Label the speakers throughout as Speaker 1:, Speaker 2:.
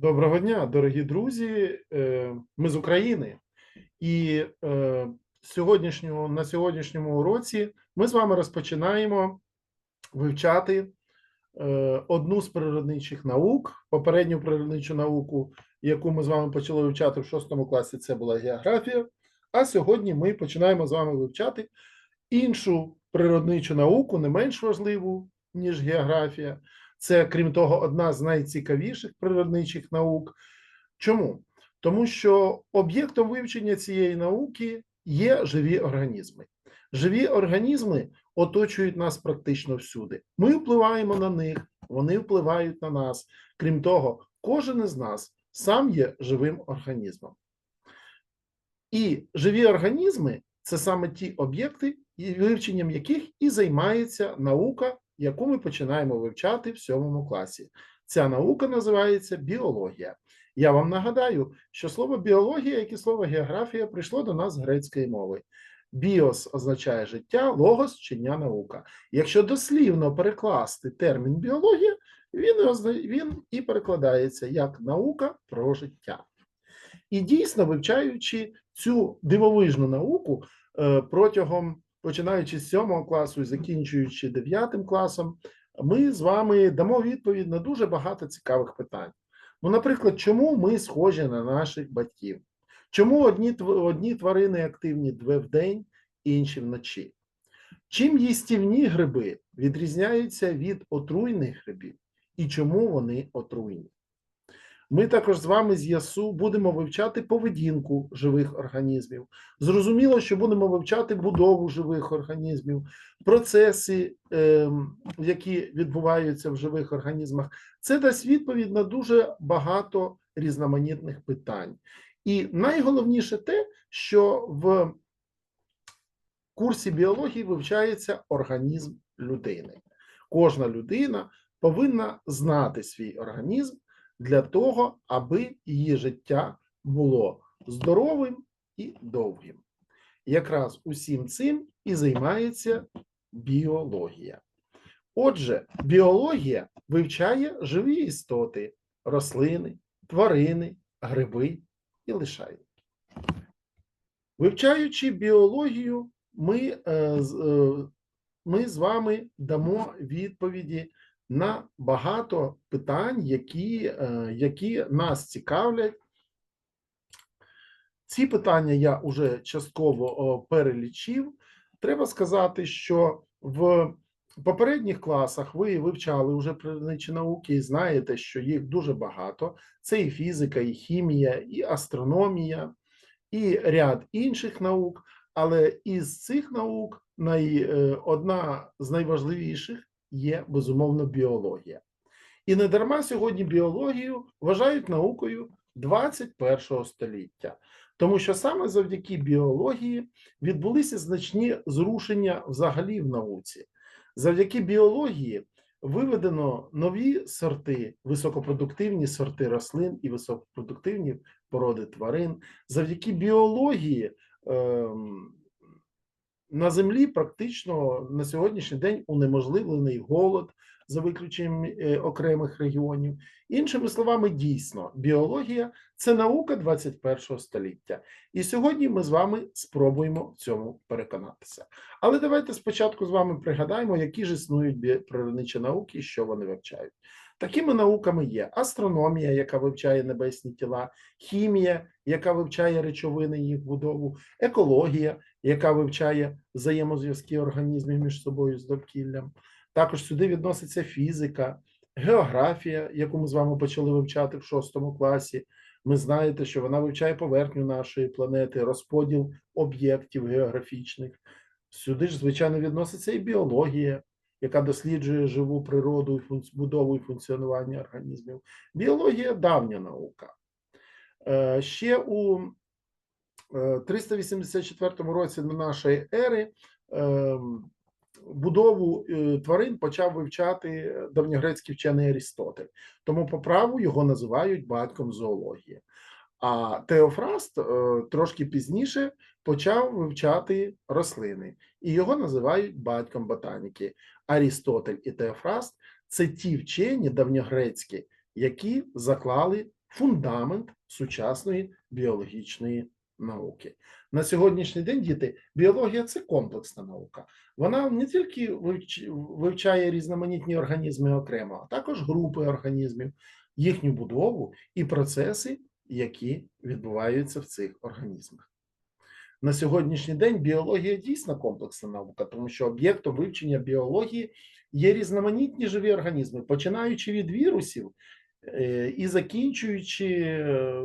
Speaker 1: Доброго дня, дорогі друзі. Е, Ми з України, і е, сьогоднішнього на сьогоднішньому уроці ми з вами розпочинаємо вивчати е, одну з природничих наук. Попередню природничу науку, яку ми з вами почали вивчати в шостому класі, це була географія. А сьогодні ми починаємо з вами вивчати іншу природничу науку, не менш важливу, ніж географія. Це, крім того, одна з найцікавіших природничих наук. Чому? Тому що об'єктом вивчення цієї науки є живі організми. Живі організми оточують нас практично всюди. Ми впливаємо на них, вони впливають на нас. Крім того, кожен із нас сам є живим організмом. І живі організми це саме ті об'єкти, вивченням яких і займається наука, яку ми починаємо вивчати в сьомому класі. Ця наука називається біологія. Я вам нагадаю, що слово біологія, як і слово географія, прийшло до нас з грецької мови. Біос означає життя, логос чиня наука. Якщо дослівно перекласти термін біологія, він, він і перекладається як наука про життя. І дійсно, вивчаючи цю дивовижну науку е, протягом починаючи з 7 класу і закінчуючи 9 класом, ми з вами дамо відповідь на дуже багато цікавих питань. Ну, наприклад, чому ми схожі на наших батьків? Чому одні, одні тварини активні две в день, інші вночі? Чим їстівні гриби відрізняються від отруйних грибів і чому вони отруйні? Ми також з вами з ЯСУ будемо вивчати поведінку живих організмів. Зрозуміло, що будемо вивчати будову живих організмів, процеси, ем, які відбуваються в живих організмах. Це дасть відповідь на дуже багато різноманітних питань. І найголовніше те, що в курсі біології вивчається організм людини. Кожна людина повинна знати свій організм для того, аби її життя було здоровим і довгим. Якраз усім цим і займається біологія. Отже, біологія вивчає живі істоти, рослини, тварини, гриби і лишайники. Вивчаючи біологію, ми, е, е, ми з вами дамо відповіді на багато питань, які, е, які нас цікавлять. Ці питання я вже частково перелічив. Треба сказати, що в попередніх класах ви вивчали вже природничі науки і знаєте, що їх дуже багато. Це і фізика, і хімія, і астрономія, і ряд інших наук. Але із цих наук най, е, одна з найважливіших є безумовно біологія. І не дарма сьогодні біологію вважають наукою 21 століття, тому що саме завдяки біології відбулися значні зрушення взагалі в науці. Завдяки біології виведено нові сорти, високопродуктивні сорти рослин і високопродуктивні породи тварин. Завдяки біології ем, на землі практично на сьогоднішній день унеможливлений голод за виключенням е, окремих регіонів. Іншими словами, дійсно, біологія це наука 21 століття. І сьогодні ми з вами спробуємо в цьому переконатися. Але давайте спочатку з вами пригадаємо, які ж існують природничі науки і що вони вивчають. Такими науками є астрономія, яка вивчає небесні тіла, хімія, яка вивчає речовини, їх будову, екологія, яка вивчає взаємозв'язки організмів між собою з довкіллям. Також сюди відноситься фізика, географія, яку ми з вами почали вивчати в шостому класі. Ми знаєте, що вона вивчає поверхню нашої планети, розподіл об'єктів географічних. Сюди ж, звичайно, відноситься і біологія, яка досліджує живу природу будову і функціонування організмів. Біологія давня наука. Е, Ще у е, 384 році до нашої ери ем, будову е, тварин почав вивчати давньогрецький вчений Арістотель. Тому по праву його називають батьком зоології. А Теофраст е, трошки пізніше почав вивчати рослини, і його називають батьком ботаніки. Арістотель і Теофраст це ті вчені давньогрецькі, які заклали фундамент сучасної біологічної науки. На сьогоднішній день діти біологія це комплексна наука. Вона не тільки вивчає різноманітні організми окремо, а також групи організмів, їхню будову і процеси, які відбуваються в цих організмах. На сьогоднішній день біологія дійсно комплексна наука, тому що об'єктом вивчення біології є різноманітні живі організми, починаючи від вірусів е, і закінчуючи е,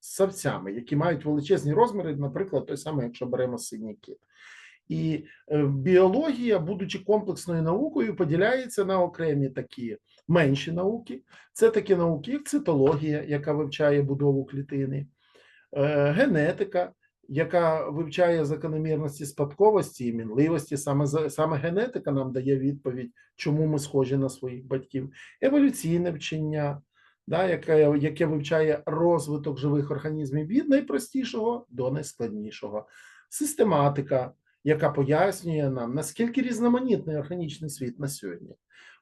Speaker 1: савцями, які мають величезні розміри, наприклад, той самий, якщо беремо синій кит. І е, біологія, будучи комплексною наукою, поділяється на окремі такі менші науки. Це такі науки, як цитологія, яка вивчає будову клітини, е, генетика, яка вивчає закономірності спадковості і мінливості. Саме саме генетика нам дає відповідь, чому ми схожі на своїх батьків, еволюційне вчення, да, яке, яке вивчає розвиток живих організмів від найпростішого до найскладнішого, систематика, яка пояснює нам, наскільки різноманітний органічний світ на сьогодні.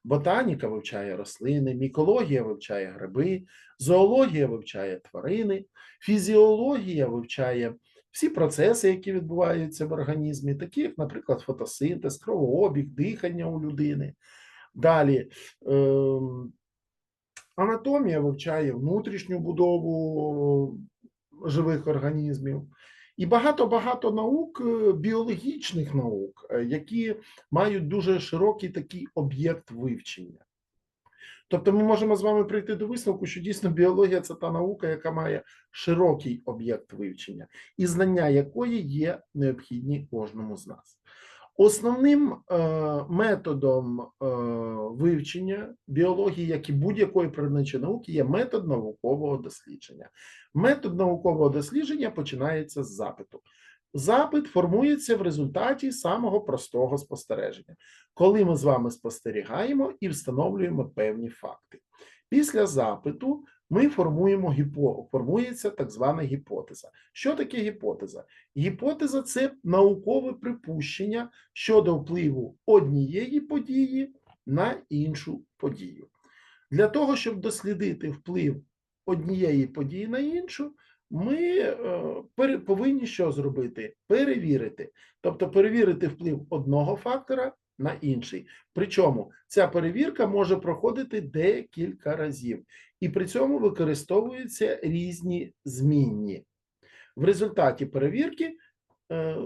Speaker 1: Ботаніка вивчає рослини, мікологія вивчає гриби, зоологія вивчає тварини, фізіологія вивчає всі процеси, які відбуваються в організмі, такі як, наприклад, фотосинтез, кровообіг, дихання у людини. Далі ем, анатомія вивчає внутрішню будову живих організмів. І багато-багато наук, е, біологічних наук, е, які мають дуже широкий такий об'єкт вивчення. Тобто ми можемо з вами прийти до висновку, що дійсно біологія це та наука, яка має широкий об'єкт вивчення, і знання якої є необхідні кожному з нас. Основним е, методом вивчення біології, як і будь-якої природничої науки, є метод наукового дослідження. Метод наукового дослідження починається з запиту. Запит формується в результаті самого простого спостереження, коли ми з вами спостерігаємо і встановлюємо певні факти. Після запиту ми формуємо гіпо, формується так звана гіпотеза. Що таке гіпотеза? Гіпотеза це наукове припущення щодо впливу однієї події на іншу подію. Для того, щоб дослідити вплив однієї події на іншу, ми е, повинні що зробити? Перевірити. Тобто перевірити вплив одного фактора на інший. Причому ця перевірка може проходити декілька разів, і при цьому використовуються різні змінні. В результаті перевірки, е,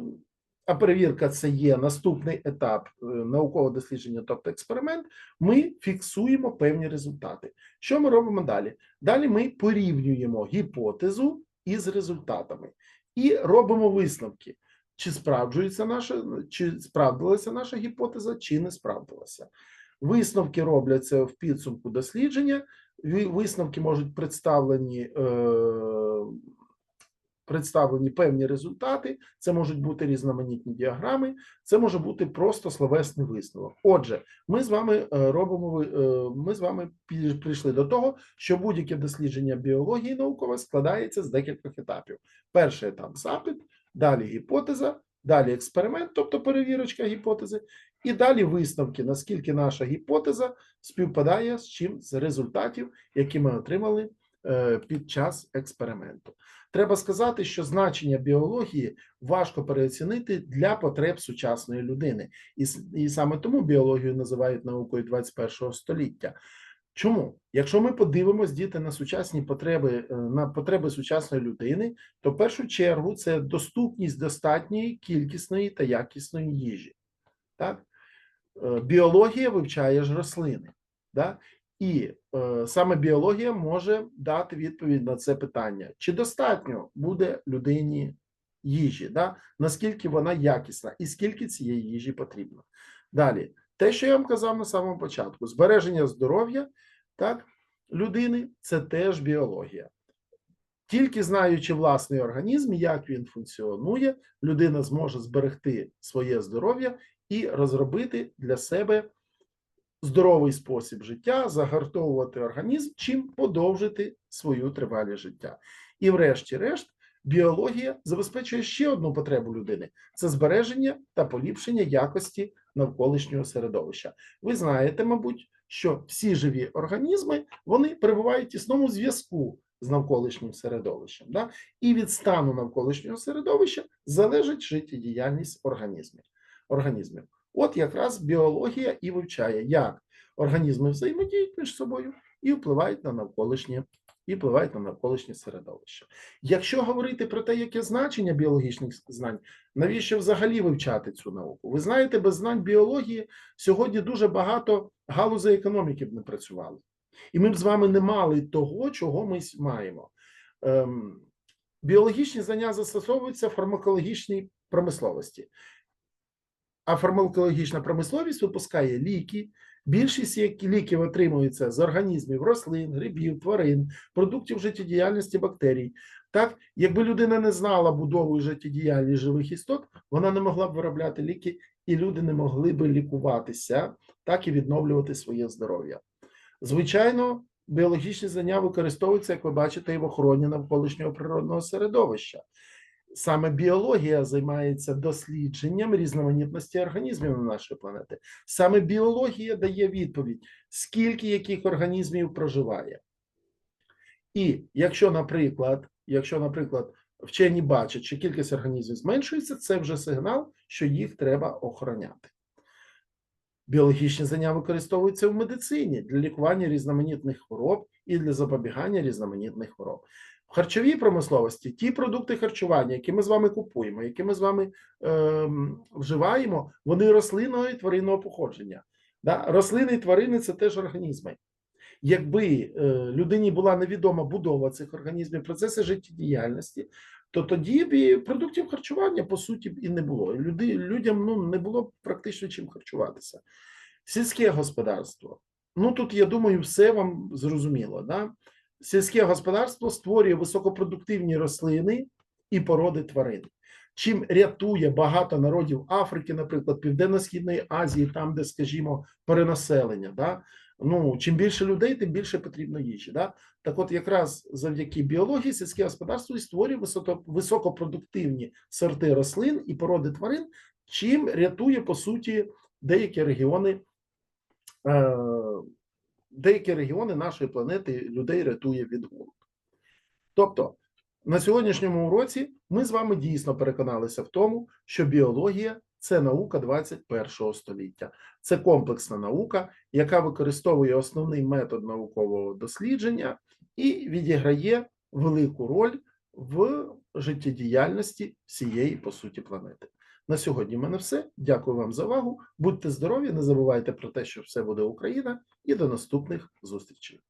Speaker 1: а перевірка це є наступний етап е, наукового дослідження, тобто експеримент, ми фіксуємо певні результати. Що ми робимо далі? Далі ми порівнюємо гіпотезу із результатами і робимо висновки, чи справджується наша, чи справдилася наша гіпотеза, чи не справдилася. Висновки робляться в підсумку дослідження. Висновки можуть представлені, е, представлені певні результати. Це можуть бути різноманітні діаграми, це може бути просто словесний висновок. Отже, ми з вами е, робимо е, ми з вами прийшли до того, що будь-яке дослідження біології наукове складається з декількох етапів. Перший етап запит, далі гіпотеза, далі експеримент, тобто перевірочка гіпотези, і далі висновки, наскільки наша гіпотеза співпадає з чим з результатів, які ми отримали е, під час експерименту. Треба сказати, що значення біології важко переоцінити для потреб сучасної людини, і, і саме тому біологію називають наукою 21 століття. Чому? Якщо ми подивимось діти на сучасні потреби, е, на потреби сучасної людини, то в першу чергу це доступність достатньої кількісної та якісної їжі. Так? Е, Біологія вивчає ж рослини. Да? І е, саме біологія може дати відповідь на це питання: чи достатньо буде людині їжі, да? наскільки вона якісна, і скільки цієї їжі потрібно. Далі, те, що я вам казав на самому початку, збереження здоров'я так, людини це теж біологія. Тільки знаючи власний організм, як він функціонує, людина зможе зберегти своє здоров'я і розробити для себе здоровий спосіб життя, загартовувати організм, чим подовжити свою тривалість життя. І, врешті-решт, біологія забезпечує ще одну потребу людини: це збереження та поліпшення якості навколишнього середовища. Ви знаєте, мабуть, що всі живі організми вони перебувають в тісному зв'язку з навколишнім середовищем. Да? І від стану навколишнього середовища залежить життєдіяльність організмів. організмів. От якраз біологія і вивчає, як організми взаємодіють між собою і впливають на навколишнє і впливають на навколишнє середовище. Якщо говорити про те, яке значення біологічних знань, навіщо взагалі вивчати цю науку? Ви знаєте, без знань біології сьогодні дуже багато галузей економіки б не працювали. І ми б з вами не мали того, чого ми маємо. Ем, біологічні знання застосовуються в фармакологічній промисловості. А фармакологічна промисловість випускає ліки. Більшість ліків отримується з організмів рослин, грибів, тварин, продуктів життєдіяльності бактерій. Так, якби людина не знала будову і життєдіяльність живих істот, вона не могла б виробляти ліки, і люди не могли б лікуватися, так і відновлювати своє здоров'я. Звичайно, біологічні знання використовуються, як ви бачите, і в охороні навколишнього природного середовища. Саме біологія займається дослідженням різноманітності організмів на нашої планети. Саме біологія дає відповідь, скільки яких організмів проживає. І якщо, наприклад, якщо, наприклад, вчені бачать, що кількість організмів зменшується, це вже сигнал, що їх треба охороняти. Біологічні знання використовуються в медицині для лікування різноманітних хвороб і для запобігання різноманітних хвороб. В харчовій промисловості ті продукти харчування, які ми з вами купуємо, які ми з вами е, вживаємо, вони рослинного і тваринного походження. Да? Рослини і тварини це теж організми. Якби е, людині була невідома будова цих організмів, процеси життєдіяльності, то тоді б і продуктів харчування по суті б і не було. Люди, людям ну, не було б практично чим харчуватися. Сільське господарство. Ну тут я думаю, все вам зрозуміло. Да? Сільське господарство створює високопродуктивні рослини і породи тварин. Чим рятує багато народів Африки, наприклад, Південно-Східної Азії, там, де, скажімо, перенаселення. Да? Ну, чим більше людей, тим більше потрібно їжі. Да? Так, от, якраз завдяки біології, сільське господарство і створює високо, високопродуктивні сорти рослин і породи тварин, чим рятує по суті деякі регіони. Е деякі регіони нашої планети людей рятує від голоду. Тобто, на сьогоднішньому уроці ми з вами дійсно переконалися в тому, що біологія це наука 21 століття, це комплексна наука, яка використовує основний метод наукового дослідження і відіграє велику роль в життєдіяльності всієї по суті планети. На сьогодні в мене все. Дякую вам за увагу. Будьте здорові, не забувайте про те, що все буде Україна, і до наступних зустрічей.